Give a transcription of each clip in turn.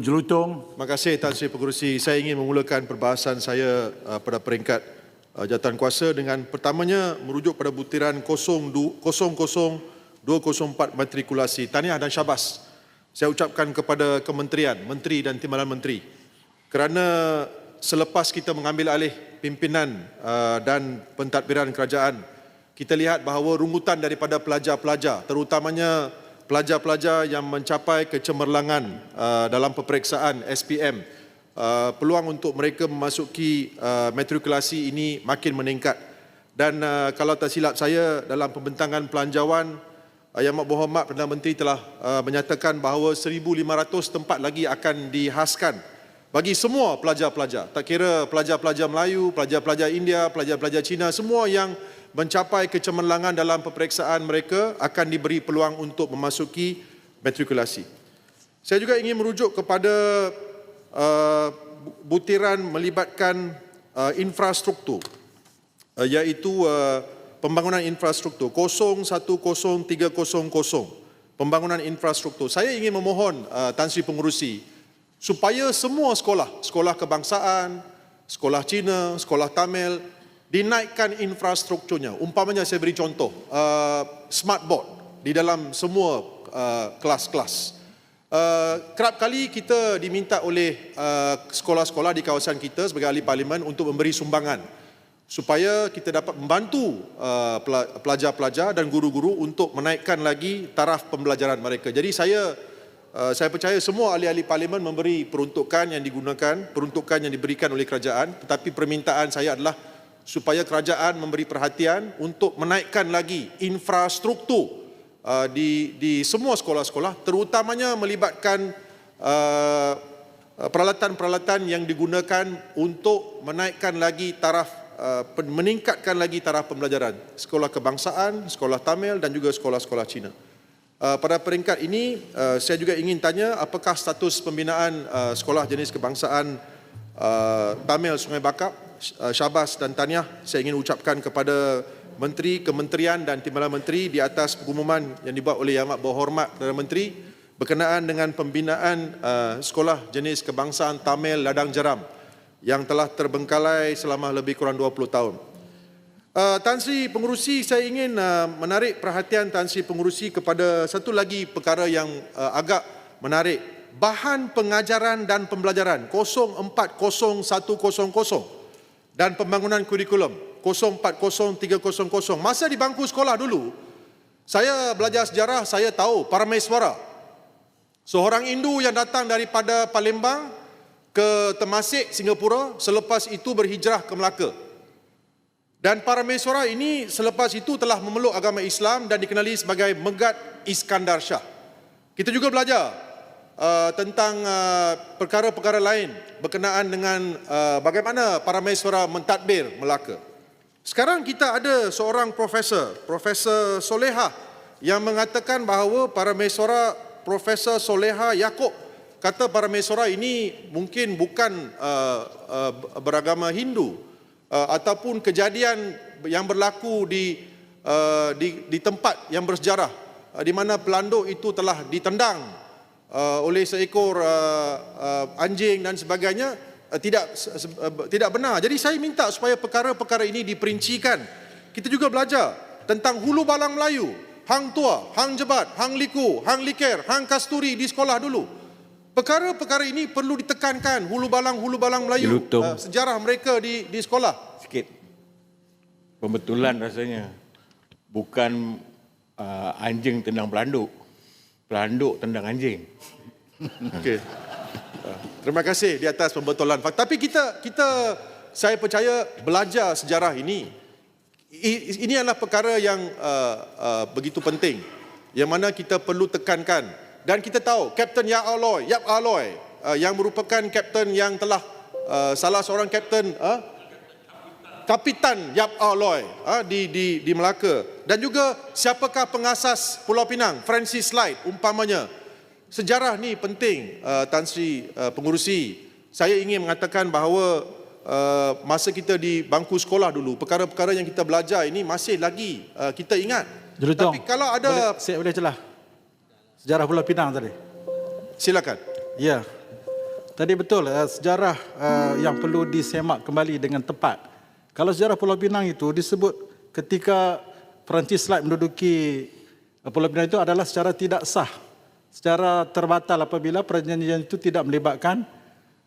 Jelutong. Terima kasih Tan Sri Pengerusi. Saya ingin memulakan perbahasan saya uh, pada peringkat uh, jawatan kuasa dengan pertamanya merujuk pada butiran 00-204 matrikulasi. Tahniah dan syabas. Saya ucapkan kepada kementerian, menteri dan timbalan menteri kerana selepas kita mengambil alih pimpinan uh, dan pentadbiran kerajaan, kita lihat bahawa rungutan daripada pelajar-pelajar, terutamanya pelajar-pelajar yang mencapai kecemerlangan uh, dalam peperiksaan SPM, uh, peluang untuk mereka memasuki uh, matrikulasi ini makin meningkat. Dan uh, kalau tak silap saya dalam pembentangan pelanjawan uh, Yang Amat Berhormat Perdana Menteri telah uh, menyatakan bahawa 1,500 tempat lagi akan dihaskan bagi semua pelajar-pelajar. Tak kira pelajar-pelajar Melayu, pelajar-pelajar India, pelajar-pelajar Cina, semua yang mencapai kecemerlangan dalam peperiksaan mereka akan diberi peluang untuk memasuki matrikulasi. Saya juga ingin merujuk kepada uh, butiran melibatkan uh, infrastruktur uh, iaitu uh, pembangunan infrastruktur 010300 pembangunan infrastruktur. Saya ingin memohon uh, Tan Sri Pengurusi supaya semua sekolah, sekolah kebangsaan, sekolah Cina, sekolah Tamil dinaikkan infrastrukturnya. Umpamanya saya beri contoh, uh, smart board di dalam semua uh, kelas-kelas. Uh, kerap kali kita diminta oleh uh, sekolah-sekolah di kawasan kita sebagai ahli parlimen untuk memberi sumbangan supaya kita dapat membantu uh, pela- pelajar-pelajar dan guru-guru untuk menaikkan lagi taraf pembelajaran mereka. Jadi saya uh, saya percaya semua ahli-ahli parlimen memberi peruntukan yang digunakan, peruntukan yang diberikan oleh kerajaan, tetapi permintaan saya adalah supaya kerajaan memberi perhatian untuk menaikkan lagi infrastruktur uh, di di semua sekolah-sekolah terutamanya melibatkan uh, uh, peralatan-peralatan yang digunakan untuk menaikkan lagi taraf uh, meningkatkan lagi taraf pembelajaran sekolah kebangsaan, sekolah Tamil dan juga sekolah-sekolah Cina. Uh, pada peringkat ini uh, saya juga ingin tanya apakah status pembinaan uh, sekolah jenis kebangsaan uh, Tamil Sungai Bakap uh, Syabas dan Tahniah saya ingin ucapkan kepada menteri, kementerian dan timbalan menteri di atas pengumuman yang dibuat oleh Yang Amat Berhormat Perdana Menteri berkenaan dengan pembinaan uh, sekolah jenis kebangsaan Tamil Ladang Jeram yang telah terbengkalai selama lebih kurang 20 tahun. Uh, Tan Sri Pengurusi, saya ingin uh, menarik perhatian Tan Sri Pengurusi kepada satu lagi perkara yang uh, agak menarik. Bahan pengajaran dan pembelajaran 040100 dan pembangunan kurikulum 040300. Masa di bangku sekolah dulu, saya belajar sejarah, saya tahu Parameswara. Seorang Hindu yang datang daripada Palembang ke Temasek, Singapura, selepas itu berhijrah ke Melaka. Dan Parameswara ini selepas itu telah memeluk agama Islam dan dikenali sebagai Megat Iskandar Shah. Kita juga belajar uh, tentang uh, perkara-perkara lain berkenaan dengan uh, bagaimana Parameswara mentadbir Melaka. Sekarang kita ada seorang profesor, Profesor Soleha yang mengatakan bahawa Parameswara Profesor Soleha Yaakob kata Parameswara ini mungkin bukan uh, uh, beragama Hindu uh, ataupun kejadian yang berlaku di uh, di, di tempat yang bersejarah uh, di mana pelanduk itu telah ditendang uh, oleh seekor uh, uh, anjing dan sebagainya uh, tidak uh, tidak benar. Jadi saya minta supaya perkara-perkara ini diperincikan. Kita juga belajar tentang hulu balang Melayu, hang tua, hang jebat, hang liku, hang liker, hang kasturi di sekolah dulu. Perkara-perkara ini perlu ditekankan hulu balang hulu balang Melayu uh, sejarah mereka di di sekolah. sikit. Pembetulan rasanya. Bukan uh, anjing tendang pelanduk. Pelanduk tendang anjing. Okey. Uh, Terima kasih di atas pembetulan. Tapi kita kita saya percaya belajar sejarah ini ini adalah perkara yang uh, uh, begitu penting yang mana kita perlu tekankan dan kita tahu Kapten Yap Aloy, Yap Aloy uh, yang merupakan kapten yang telah uh, salah seorang kapten uh, Kapitan Yap Aloy uh, di di di Melaka dan juga siapakah pengasas Pulau Pinang Francis Light umpamanya sejarah ni penting uh, Tan Sri uh, pengurusi saya ingin mengatakan bahawa uh, masa kita di bangku sekolah dulu perkara-perkara yang kita belajar ini masih lagi uh, kita ingat Jelutong. tapi kalau ada Boleh, saya boleh celah. Sejarah Pulau Pinang tadi. silakan Ya. Tadi betul uh, sejarah uh, yang perlu disemak kembali dengan tepat. Kalau sejarah Pulau Pinang itu disebut ketika Perancis Selatan menduduki uh, Pulau Pinang itu adalah secara tidak sah. Secara terbatal apabila perjanjian itu tidak melibatkan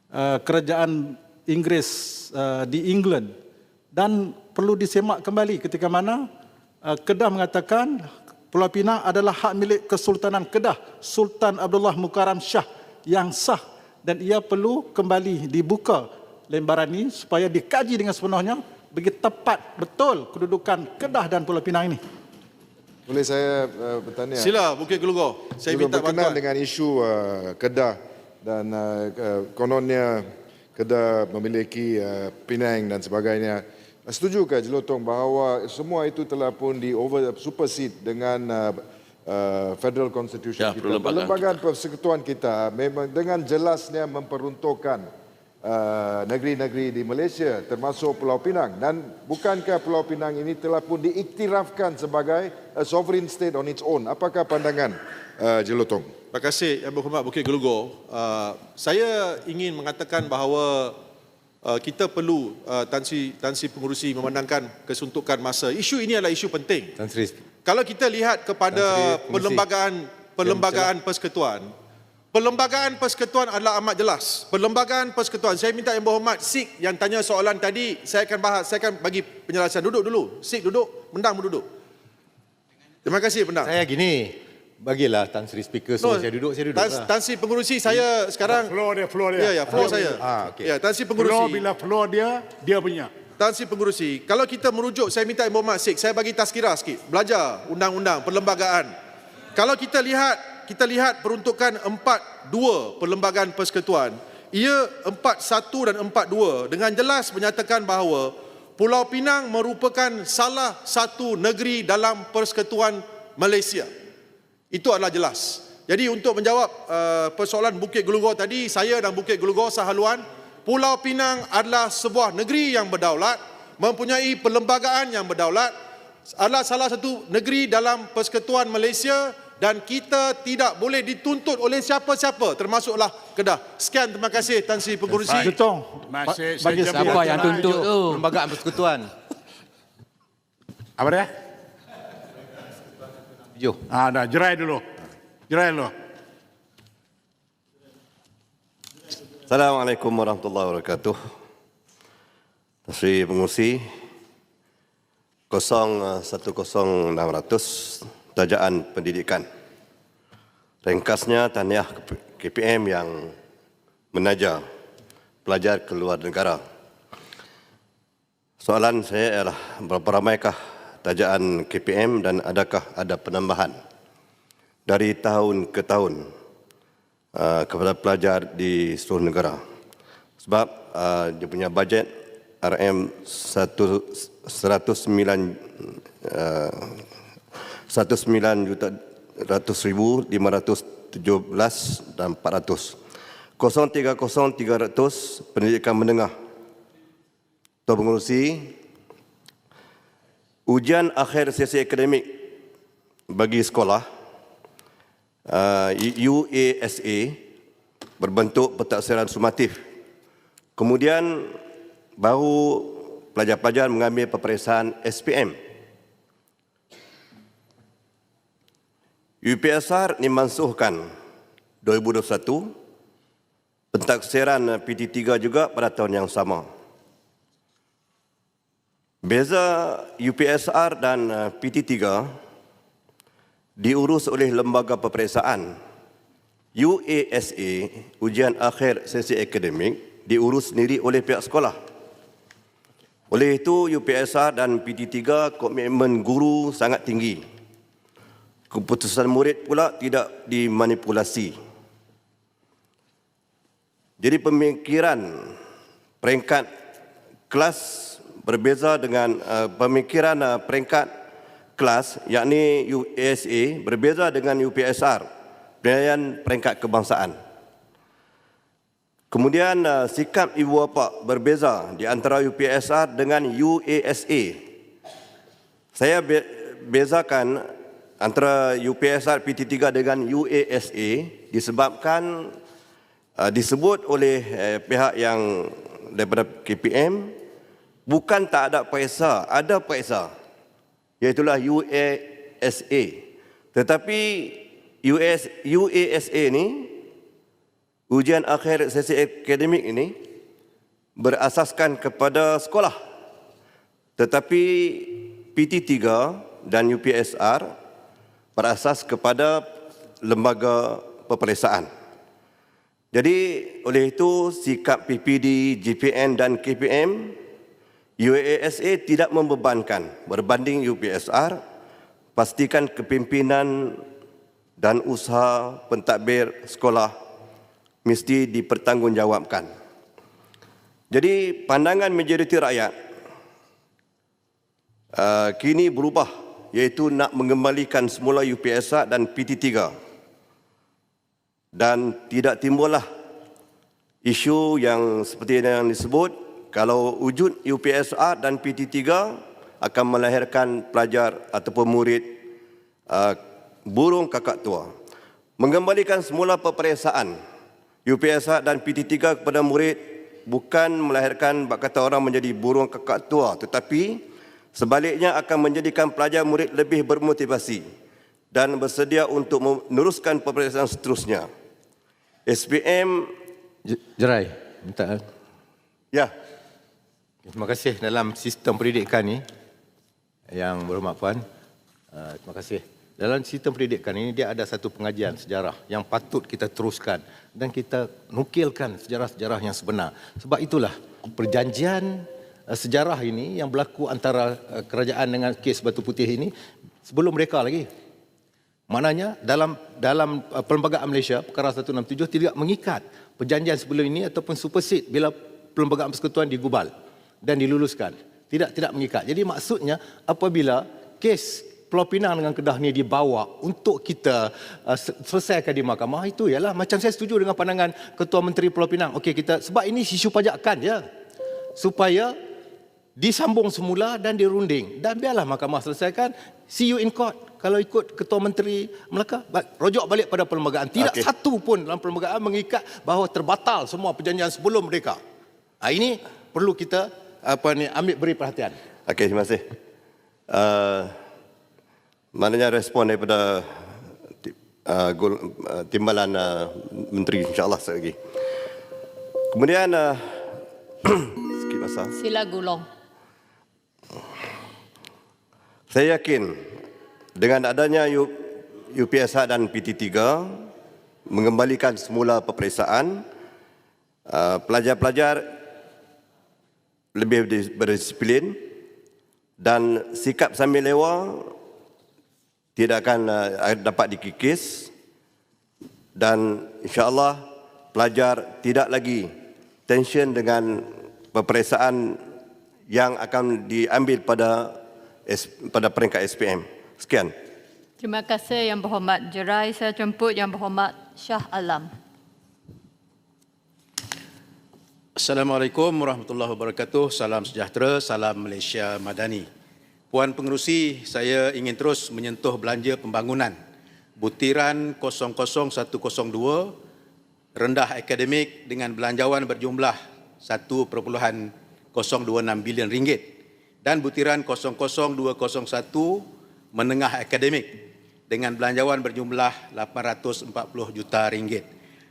uh, kerajaan Inggeris uh, di England dan perlu disemak kembali ketika mana uh, Kedah mengatakan Pulau Pinang adalah hak milik Kesultanan Kedah Sultan Abdullah Mukarram Shah yang sah dan ia perlu kembali dibuka lembaran ini supaya dikaji dengan sepenuhnya bagi tepat betul kedudukan Kedah dan Pulau Pinang ini. Boleh saya uh, bertanya? Sila Bukit Gelugor. Saya Juga minta berkenaan bantuan. dengan isu uh, Kedah dan uh, uh, kononnya Kedah memiliki uh, Penang dan sebagainya. Setuju ke Jelutong bahawa semua itu telah pun di over supersede dengan uh, uh, federal constitution Ya, kita. perlembagaan Perlembagaan persekutuan kita memang dengan jelasnya memperuntukkan uh, negeri-negeri di Malaysia termasuk Pulau Pinang dan bukankah Pulau Pinang ini telah pun diiktirafkan sebagai a sovereign state on its own apakah pandangan uh, Jelutong Terima kasih Yang Berhormat Bukit Gelugor. Uh, saya ingin mengatakan bahawa uh, kita perlu uh, Tansi Tansi Pengurusi memandangkan kesuntukan masa. Isu ini adalah isu penting. Tan Sri Kalau kita lihat kepada Tan Sri Pengurusi. perlembagaan perlembagaan persekutuan, perlembagaan persekutuan adalah amat jelas. Perlembagaan persekutuan, saya minta Yang Berhormat Sik yang tanya soalan tadi, saya akan bahas, saya akan bagi penjelasan. Duduk dulu. Sik duduk, mendang duduk. Terima kasih pendang. Saya gini, bagilah Tan Sri speaker suruh saya duduk, saya duduk Tan, lah. Tan Sri Pengurusi saya sekarang Floor dia, floor dia. Ya, ya, floor saya. Ah, okey. Ya, Tan Sri Floor Pengurusi. bila floor dia, dia punya. Tan Sri Pengurusi. Kalau kita merujuk, saya minta Yang Berhormat Sik, saya bagi tazkirah sikit. Belajar undang-undang, perlembagaan. Kalau kita lihat, kita lihat peruntukan 4.2 perlembagaan persekutuan. Ia 4.1 dan 4.2 dengan jelas menyatakan bahawa Pulau Pinang merupakan salah satu negeri dalam persekutuan Malaysia. Itu adalah jelas. Jadi untuk menjawab uh, persoalan Bukit Gelugor tadi, saya dan Bukit Gelugor sahaluan, Pulau Pinang adalah sebuah negeri yang berdaulat, mempunyai perlembagaan yang berdaulat, adalah salah satu negeri dalam persekutuan Malaysia dan kita tidak boleh dituntut oleh siapa-siapa termasuklah Kedah. Sekian terima kasih Tan Sri Pengurusi. Masih bagi siapa yang tuntut tu? Perlembagaan persekutuan. Apa dia? Jom. Ah, dah, jerai dulu. Jerai dulu. Assalamualaikum warahmatullahi wabarakatuh. Sri Pengurusi 010600 Tajaan Pendidikan. Ringkasnya tahniah KPM yang menaja pelajar ke luar negara. Soalan saya ialah berapa ramaikah tajaan KPM dan adakah ada penambahan dari tahun ke tahun uh, kepada pelajar di seluruh negara. Sebab uh, dia punya bajet RM 1 109 uh, 19 juta ratus ribu 517 dan 400. 030 300 pendidikan menengah. Tuan Pengurusi, ujian akhir sesi akademik bagi sekolah uh, UASA berbentuk pentaksiran sumatif. Kemudian baru pelajar-pelajar mengambil peperiksaan SPM. UPSR dimansuhkan 2021, pentaksiran PT3 juga pada tahun yang sama. Beza UPSR dan uh, PT3 diurus oleh lembaga peperiksaan. UASA, ujian akhir sesi akademik, diurus sendiri oleh pihak sekolah. Oleh itu, UPSR dan PT3 komitmen guru sangat tinggi. Keputusan murid pula tidak dimanipulasi. Jadi pemikiran peringkat kelas berbeza dengan uh, pemikiran uh, peringkat kelas yakni UASA berbeza dengan UPSR penilaian peringkat kebangsaan. Kemudian uh, sikap ibu bapa berbeza di antara UPSR dengan UASA. Saya be- bezakan antara UPSR PT3 dengan UASA disebabkan uh, disebut oleh uh, pihak yang daripada KPM bukan tak ada paisa, ada paisa. Iaitulah UASA. Tetapi US, UASA ni ujian akhir sesi akademik ini berasaskan kepada sekolah. Tetapi PT3 dan UPSR berasas kepada lembaga peperiksaan. Jadi oleh itu sikap PPD, GPN dan KPM UASA tidak membebankan berbanding UPSR pastikan kepimpinan dan usaha pentadbir sekolah mesti dipertanggungjawabkan. Jadi pandangan majoriti rakyat uh, kini berubah iaitu nak mengembalikan semula UPSR dan PT3 dan tidak timbullah isu yang seperti yang disebut kalau wujud UPSR dan PT3 akan melahirkan pelajar ataupun murid uh, burung kakak tua. Mengembalikan semula peperiksaan UPSR dan PT3 kepada murid bukan melahirkan bak kata orang menjadi burung kakak tua tetapi sebaliknya akan menjadikan pelajar murid lebih bermotivasi dan bersedia untuk meneruskan peperiksaan seterusnya. SPM Jerai, minta. eh. ya Terima kasih dalam sistem pendidikan ni yang berhormat puan. Uh, terima kasih. Dalam sistem pendidikan ini dia ada satu pengajian sejarah yang patut kita teruskan dan kita nukilkan sejarah-sejarah yang sebenar. Sebab itulah perjanjian sejarah ini yang berlaku antara uh, kerajaan dengan kes Batu Putih ini sebelum mereka lagi. Maknanya dalam dalam uh, Perlembagaan Malaysia perkara 167 tidak mengikat perjanjian sebelum ini ataupun supersede bila Perlembagaan Persekutuan digubal dan diluluskan. Tidak tidak mengikat. Jadi maksudnya apabila kes Pulau Pinang dengan Kedah ni dibawa untuk kita uh, se- selesaikan di mahkamah itu ialah macam saya setuju dengan pandangan Ketua Menteri Pulau Pinang. Okey kita sebab ini isu pajakan ya. Supaya disambung semula dan dirunding dan biarlah mahkamah selesaikan see you in court kalau ikut ketua menteri Melaka rojok balik pada perlembagaan tidak okay. satu pun dalam perlembagaan mengikat bahawa terbatal semua perjanjian sebelum mereka ha, ini perlu kita apa ni ambil beri perhatian Okey, terima kasih. Uh, maknanya respon daripada uh, gol, uh, timbalan uh, menteri insyaAllah sekali lagi. Kemudian uh, sikit masa. Sila Gulong. Saya yakin dengan adanya UPSH dan PT3 mengembalikan semula peperiksaan, uh, pelajar-pelajar lebih dis- berdisiplin dan sikap sambil lewa tidak akan uh, dapat dikikis dan insyaAllah pelajar tidak lagi tension dengan peperiksaan yang akan diambil pada pada peringkat SPM. Sekian. Terima kasih Yang Berhormat Jerai. Saya jemput Yang Berhormat Shah Alam. Assalamualaikum warahmatullahi wabarakatuh. Salam sejahtera, salam Malaysia Madani. Puan Pengerusi, saya ingin terus menyentuh belanja pembangunan. Butiran 00102 rendah akademik dengan belanjawan berjumlah 1.026 bilion ringgit dan butiran 00201 menengah akademik dengan belanjawan berjumlah 840 juta ringgit.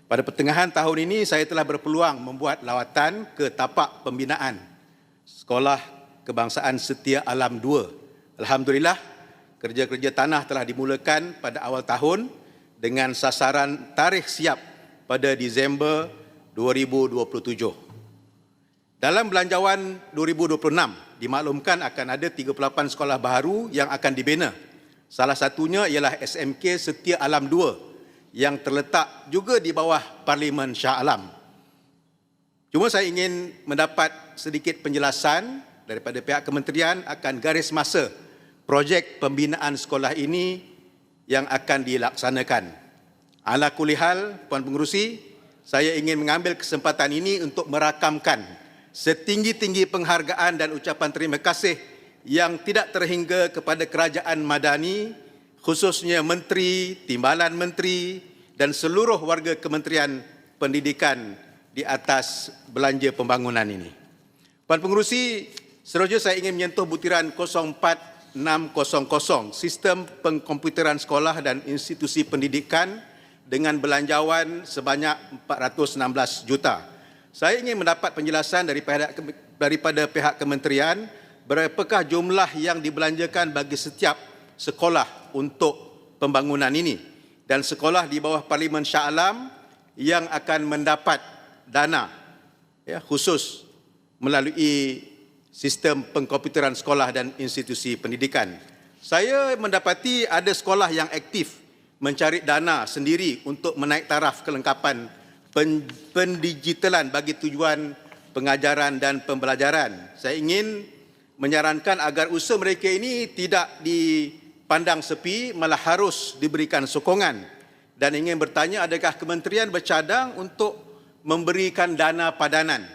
Pada pertengahan tahun ini saya telah berpeluang membuat lawatan ke tapak pembinaan Sekolah Kebangsaan Setia Alam 2. Alhamdulillah kerja-kerja tanah telah dimulakan pada awal tahun dengan sasaran tarikh siap pada Disember 2027. Dalam belanjawan 2026 dimaklumkan akan ada 38 sekolah baru yang akan dibina. Salah satunya ialah SMK Setia Alam 2 yang terletak juga di bawah Parlimen Shah Alam. Cuma saya ingin mendapat sedikit penjelasan daripada pihak kementerian akan garis masa projek pembinaan sekolah ini yang akan dilaksanakan. Ala kulihal, Puan Pengerusi, saya ingin mengambil kesempatan ini untuk merakamkan setinggi-tinggi penghargaan dan ucapan terima kasih yang tidak terhingga kepada Kerajaan Madani, khususnya Menteri, Timbalan Menteri dan seluruh warga Kementerian pendidikan di atas belanja pembangunan ini. Puan Pengerusi, seterusnya saya ingin menyentuh butiran 04600 Sistem Pengkomputeran Sekolah dan Institusi Pendidikan dengan belanjawan sebanyak 416 juta. Saya ingin mendapat penjelasan daripada daripada pihak kementerian berapakah jumlah yang dibelanjakan bagi setiap sekolah untuk pembangunan ini dan sekolah di bawah Parlimen Shah Alam yang akan mendapat dana ya, khusus melalui sistem pengkomputeran sekolah dan institusi pendidikan. Saya mendapati ada sekolah yang aktif mencari dana sendiri untuk menaik taraf kelengkapan pendigitalan bagi tujuan pengajaran dan pembelajaran. Saya ingin menyarankan agar usaha mereka ini tidak dipandang sepi, malah harus diberikan sokongan. Dan ingin bertanya adakah kementerian bercadang untuk memberikan dana padanan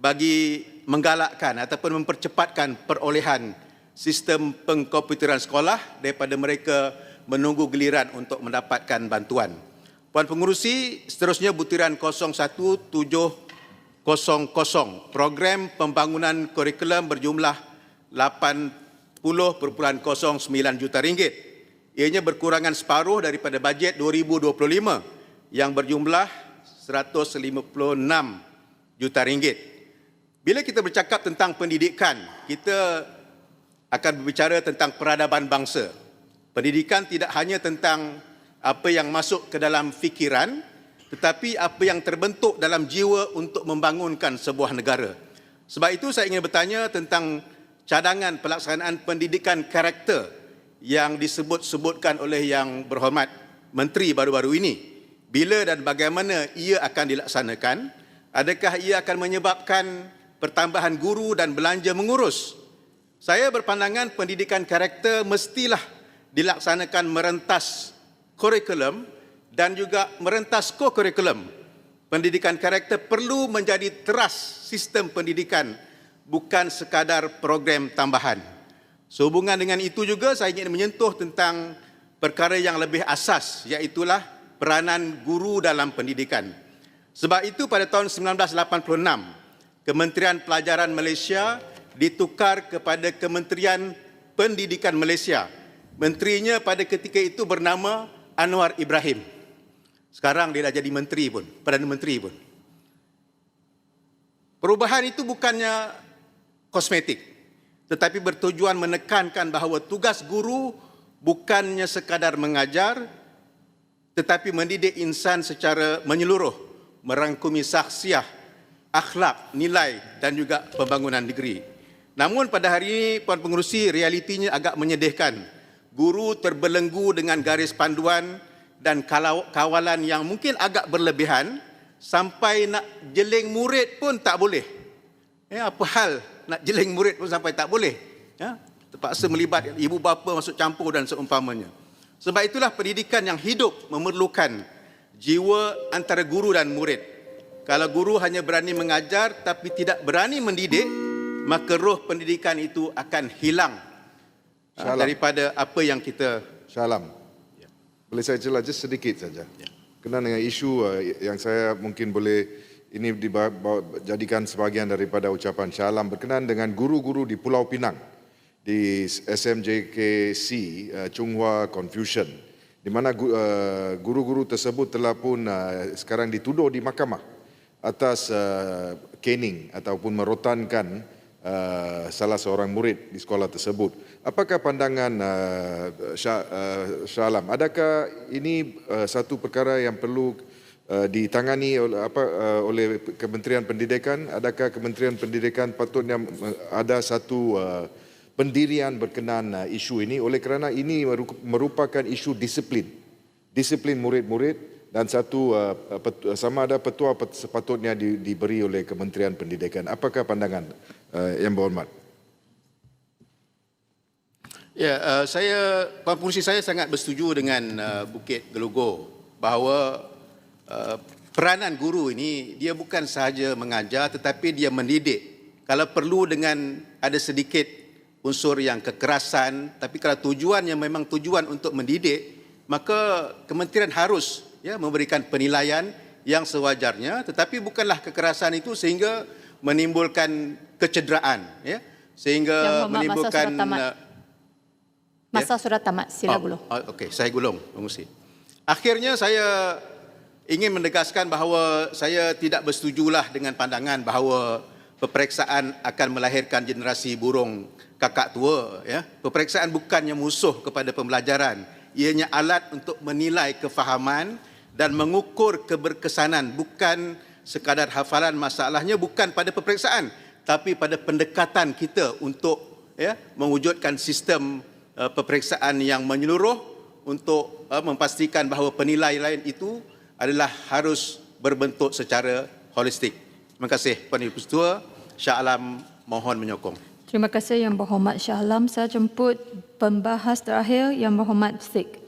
bagi menggalakkan ataupun mempercepatkan perolehan sistem pengkomputeran sekolah daripada mereka menunggu giliran untuk mendapatkan bantuan. Puan Pengurusi, seterusnya butiran 01700 program pembangunan kurikulum berjumlah 80.09 juta ringgit. Ianya berkurangan separuh daripada bajet 2025 yang berjumlah 156 juta ringgit. Bila kita bercakap tentang pendidikan, kita akan berbicara tentang peradaban bangsa. Pendidikan tidak hanya tentang apa yang masuk ke dalam fikiran, tetapi apa yang terbentuk dalam jiwa untuk membangunkan sebuah negara. Sebab itu saya ingin bertanya tentang cadangan pelaksanaan pendidikan karakter yang disebut-sebutkan oleh yang berhormat menteri baru-baru ini. Bila dan bagaimana ia akan dilaksanakan? Adakah ia akan menyebabkan pertambahan guru dan belanja mengurus? Saya berpandangan pendidikan karakter mestilah dilaksanakan merentas kurikulum dan juga merentas ko-kurikulum. Pendidikan karakter perlu menjadi teras sistem pendidikan bukan sekadar program tambahan. Sehubungan dengan itu juga saya ingin menyentuh tentang perkara yang lebih asas iaitulah peranan guru dalam pendidikan. Sebab itu pada tahun 1986 Kementerian Pelajaran Malaysia ditukar kepada Kementerian Pendidikan Malaysia. Menterinya pada ketika itu bernama Anwar Ibrahim. Sekarang dia dah jadi menteri pun, Perdana Menteri pun. Perubahan itu bukannya kosmetik, tetapi bertujuan menekankan bahawa tugas guru bukannya sekadar mengajar, tetapi mendidik insan secara menyeluruh, merangkumi saksiah, akhlak, nilai dan juga pembangunan negeri. Namun pada hari ini, Puan Pengurusi, realitinya agak menyedihkan. Guru terbelenggu dengan garis panduan dan kawalan yang mungkin agak berlebihan sampai nak jeling murid pun tak boleh. Ya, apa hal nak jeling murid pun sampai tak boleh. Ya, terpaksa melibat ibu bapa masuk campur dan seumpamanya. Sebab itulah pendidikan yang hidup memerlukan jiwa antara guru dan murid. Kalau guru hanya berani mengajar tapi tidak berani mendidik, maka roh pendidikan itu akan hilang Salam. daripada apa yang kita Shalom. Boleh saya jelas just sedikit saja. Kenaan dengan isu uh, yang saya mungkin boleh ini dijadikan sebahagian daripada ucapan Shalom berkenaan dengan guru-guru di Pulau Pinang di SMJKC uh, Chunghua Confucian di mana uh, guru-guru tersebut telah pun sekarang dituduh di mahkamah atas caning ataupun merotankan uh, salah seorang murid di sekolah tersebut. Apakah pandangan uh, Shah, uh, Shah Alam? Adakah ini uh, satu perkara yang perlu uh, ditangani oleh apa uh, oleh Kementerian Pendidikan? Adakah Kementerian Pendidikan patutnya ada satu uh, pendirian berkenaan uh, isu ini oleh kerana ini meru- merupakan isu disiplin. Disiplin murid-murid dan satu uh, sama ada petua pet- sepatutnya di- diberi oleh Kementerian Pendidikan. Apakah pandangan uh, yang berhormat? Ya, uh, saya Pengurusi saya sangat bersetuju dengan uh, Bukit Gelogo bahawa uh, peranan guru ini dia bukan sahaja mengajar tetapi dia mendidik. Kalau perlu dengan ada sedikit unsur yang kekerasan tapi kalau tujuannya memang tujuan untuk mendidik maka kementerian harus ya memberikan penilaian yang sewajarnya tetapi bukanlah kekerasan itu sehingga menimbulkan kecederaan ya Yang sehingga masa menimbulkan sudah tamat. uh, Masa sudah tamat, sila Oh, dulu. oh, Okey, saya gulung, pengusi. Akhirnya saya ingin menegaskan bahawa saya tidak bersetujulah dengan pandangan bahawa peperiksaan akan melahirkan generasi burung kakak tua. Ya. Peperiksaan bukannya musuh kepada pembelajaran. Ianya alat untuk menilai kefahaman dan mengukur keberkesanan. Bukan sekadar hafalan masalahnya bukan pada peperiksaan tapi pada pendekatan kita untuk ya, mewujudkan sistem uh, peperiksaan yang menyeluruh untuk uh, memastikan bahawa penilaian itu adalah harus berbentuk secara holistik. Terima kasih Puan Ibu Ketua. Syah Alam mohon menyokong. Terima kasih Yang Berhormat Shah Alam. Saya jemput pembahas terakhir Yang Berhormat Sik.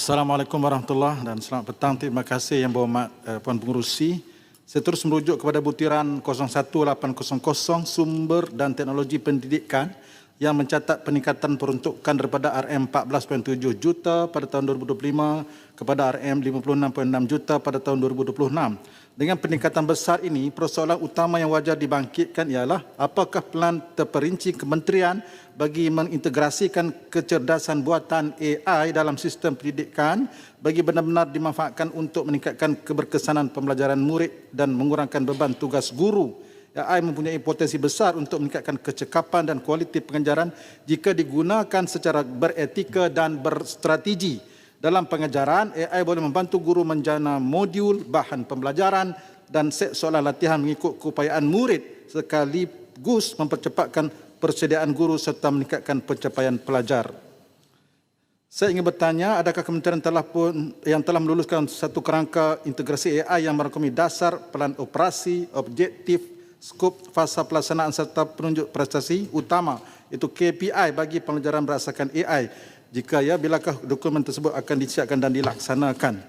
Assalamualaikum warahmatullahi dan selamat petang. Terima kasih yang berhormat eh, Puan Pengurusi. Saya terus merujuk kepada butiran 01800 sumber dan teknologi pendidikan yang mencatat peningkatan peruntukan daripada RM 14.7 juta pada tahun 2025 kepada RM 56.6 juta pada tahun 2026. Dengan peningkatan besar ini, persoalan utama yang wajar dibangkitkan ialah apakah pelan terperinci kementerian bagi mengintegrasikan kecerdasan buatan AI dalam sistem pendidikan bagi benar-benar dimanfaatkan untuk meningkatkan keberkesanan pembelajaran murid dan mengurangkan beban tugas guru. AI mempunyai potensi besar untuk meningkatkan kecekapan dan kualiti pengajaran jika digunakan secara beretika dan berstrategi. Dalam pengajaran, AI boleh membantu guru menjana modul, bahan pembelajaran dan set soalan latihan mengikut keupayaan murid sekaligus mempercepatkan persediaan guru serta meningkatkan pencapaian pelajar. Saya ingin bertanya, adakah kementerian telah pun yang telah meluluskan satu kerangka integrasi AI yang merangkumi dasar, pelan operasi, objektif, skop, fasa pelaksanaan serta penunjuk prestasi utama itu KPI bagi pelajaran berdasarkan AI. Jika ya, bilakah dokumen tersebut akan disiapkan dan dilaksanakan?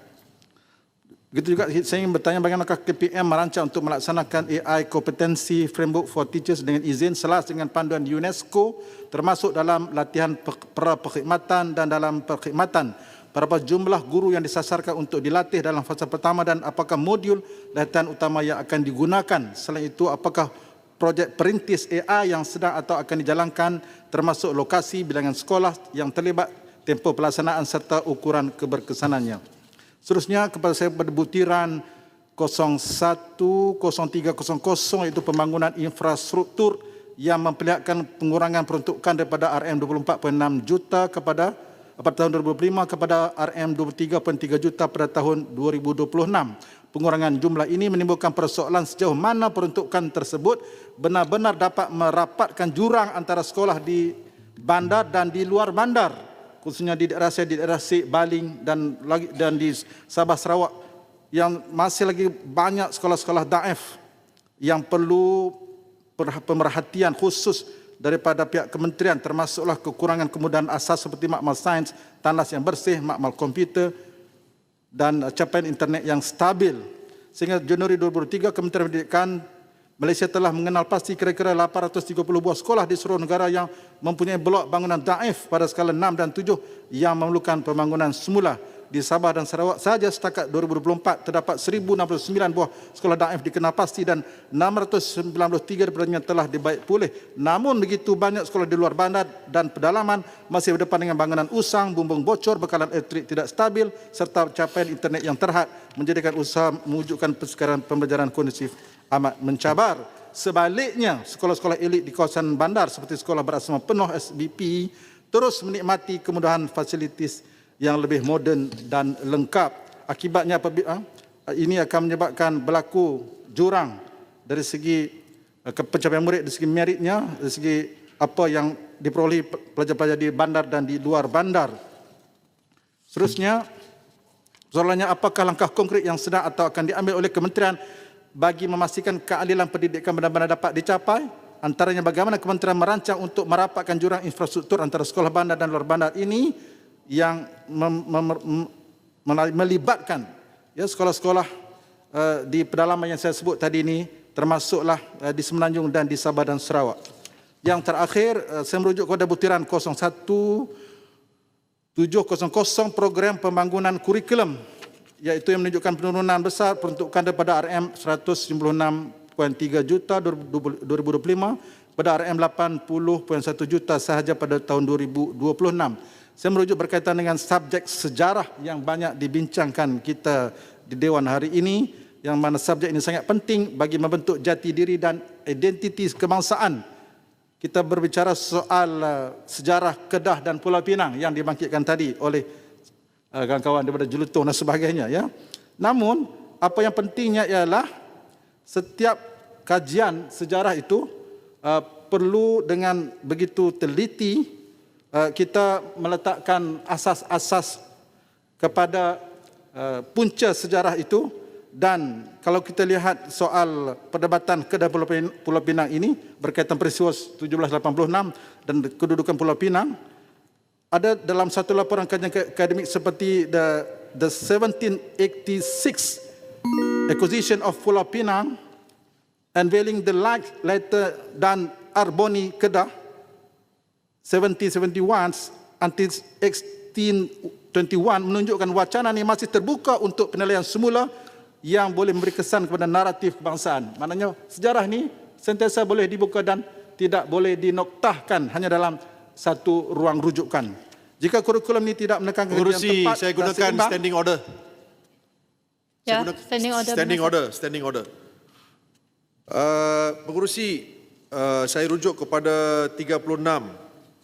Begitu juga saya ingin bertanya bagaimanakah KPM merancang untuk melaksanakan AI kompetensi framework for teachers dengan izin selas dengan panduan UNESCO termasuk dalam latihan perkhidmatan dan dalam perkhidmatan. Berapa jumlah guru yang disasarkan untuk dilatih dalam fasa pertama dan apakah modul latihan utama yang akan digunakan? Selain itu, apakah projek perintis AI yang sedang atau akan dijalankan termasuk lokasi bilangan sekolah yang terlibat tempoh pelaksanaan serta ukuran keberkesanannya. Seterusnya kepada saya pada butiran 010300 iaitu pembangunan infrastruktur yang memperlihatkan pengurangan peruntukan daripada RM 24.6 juta kepada pada tahun 2005 kepada RM 23.3 juta pada tahun 2026. Pengurangan jumlah ini menimbulkan persoalan sejauh mana peruntukan tersebut benar-benar dapat merapatkan jurang antara sekolah di bandar dan di luar bandar khususnya di daerah saya di daerah Sik Baling dan lagi dan di Sabah Sarawak yang masih lagi banyak sekolah-sekolah daif yang perlu pemerhatian khusus daripada pihak kementerian termasuklah kekurangan kemudahan asas seperti makmal sains, tandas yang bersih, makmal komputer dan capaian internet yang stabil. Sehingga Januari 2023 Kementerian Pendidikan Malaysia telah mengenal pasti kira-kira 830 buah sekolah di seluruh negara yang mempunyai blok bangunan daif pada skala 6 dan 7 yang memerlukan pembangunan semula. Di Sabah dan Sarawak sahaja setakat 2024 terdapat 1069 buah sekolah daif dikenal pasti dan 693 daripadanya telah dibaik pulih. Namun begitu banyak sekolah di luar bandar dan pedalaman masih berdepan dengan bangunan usang, bumbung bocor, bekalan elektrik tidak stabil serta capaian internet yang terhad menjadikan usaha mewujudkan persekitaran pembelajaran kondusif amat mencabar. Sebaliknya, sekolah-sekolah elit di kawasan bandar seperti sekolah berasrama penuh SBP terus menikmati kemudahan fasilitis yang lebih moden dan lengkap. Akibatnya apabila ini akan menyebabkan berlaku jurang dari segi eh, pencapaian murid, dari segi meritnya, dari segi apa yang diperolehi pelajar-pelajar di bandar dan di luar bandar. Seterusnya, soalannya apakah langkah konkret yang sedang atau akan diambil oleh kementerian bagi memastikan keadilan pendidikan benar-benar dapat dicapai? Antaranya bagaimana kementerian merancang untuk merapatkan jurang infrastruktur antara sekolah bandar dan luar bandar ini yang mem, mem, melibatkan ya sekolah-sekolah uh, di pedalaman yang saya sebut tadi ini termasuklah uh, di Semenanjung dan di Sabah dan Sarawak. Yang terakhir uh, saya merujuk kepada butiran 01700 program pembangunan kurikulum iaitu yang menunjukkan penurunan besar peruntukan daripada RM 196.3 juta 2025 pada RM 80.1 juta sahaja pada tahun 2026. Saya merujuk berkaitan dengan subjek sejarah yang banyak dibincangkan kita di Dewan hari ini yang mana subjek ini sangat penting bagi membentuk jati diri dan identiti kebangsaan. Kita berbicara soal uh, sejarah Kedah dan Pulau Pinang yang dibangkitkan tadi oleh uh, kawan-kawan daripada Jelutong dan sebagainya ya. Namun apa yang pentingnya ialah setiap kajian sejarah itu uh, perlu dengan begitu teliti kita meletakkan asas-asas kepada uh, punca sejarah itu dan kalau kita lihat soal perdebatan Kedah Pulau Pin- Pulau Pinang ini berkaitan peristiwa 1786 dan kedudukan Pulau Pinang ada dalam satu laporan kajian akademik seperti the the 1786 acquisition of Pulau Pinang unveiling the light letter dan Arboni Kedah 1771 until 1821 menunjukkan wacana ini masih terbuka untuk penilaian semula yang boleh memberi kesan kepada naratif kebangsaan. Maknanya sejarah ini sentiasa boleh dibuka dan tidak boleh dinoktahkan hanya dalam satu ruang rujukan. Jika kurikulum ini tidak menekankan Pengurusi, tepat saya gunakan seimbang, standing order. Ya, Saya guna- standing order. Standing benar, order, standing order. Uh, pengurusi, uh, saya rujuk kepada 36.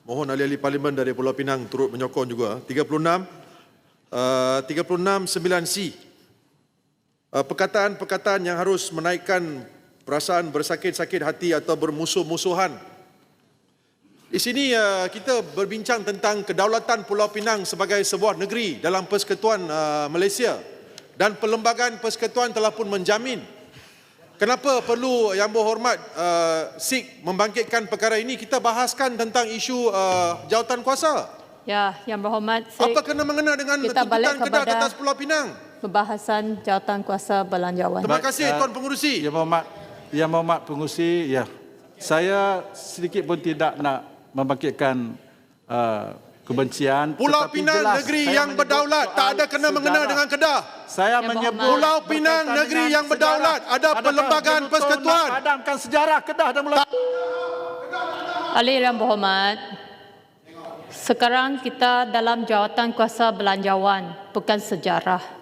Mohon ahli-ahli parlimen dari Pulau Pinang turut menyokong juga. 36, uh, 36 9C. Uh, perkataan-perkataan yang harus menaikkan perasaan bersakit-sakit hati atau bermusuh-musuhan. Di sini uh, kita berbincang tentang kedaulatan Pulau Pinang sebagai sebuah negeri dalam Persekutuan uh, Malaysia dan Perlembagaan Persekutuan telah pun menjamin kenapa perlu Yang Berhormat uh, SIK membangkitkan perkara ini kita bahaskan tentang isu uh, jawatan kuasa. Ya, yang berhormat, saya Apa kena mengena dengan Kita tuntutan Kedah ke kepada- atas Pulau Pinang? pembahasan jawatan kuasa belanjawan. Terima kasih uh, Tuan Pengurusi. Yang Berhormat, Yang Berhormat Pengurusi, ya. Saya sedikit pun tidak nak membangkitkan uh, kebencian. Pulau tetapi Pinang jelas negeri yang berdaulat tak ada kena mengena sejarah. dengan Kedah. Saya Yang menyebut. Pulau Pinang negeri yang berdaulat. Ada Adakah Perlembagaan Persekutuan. Padamkan sejarah Kedah dan Pulau Ahli yang berhormat, sekarang kita dalam jawatan kuasa belanjawan, bukan sejarah.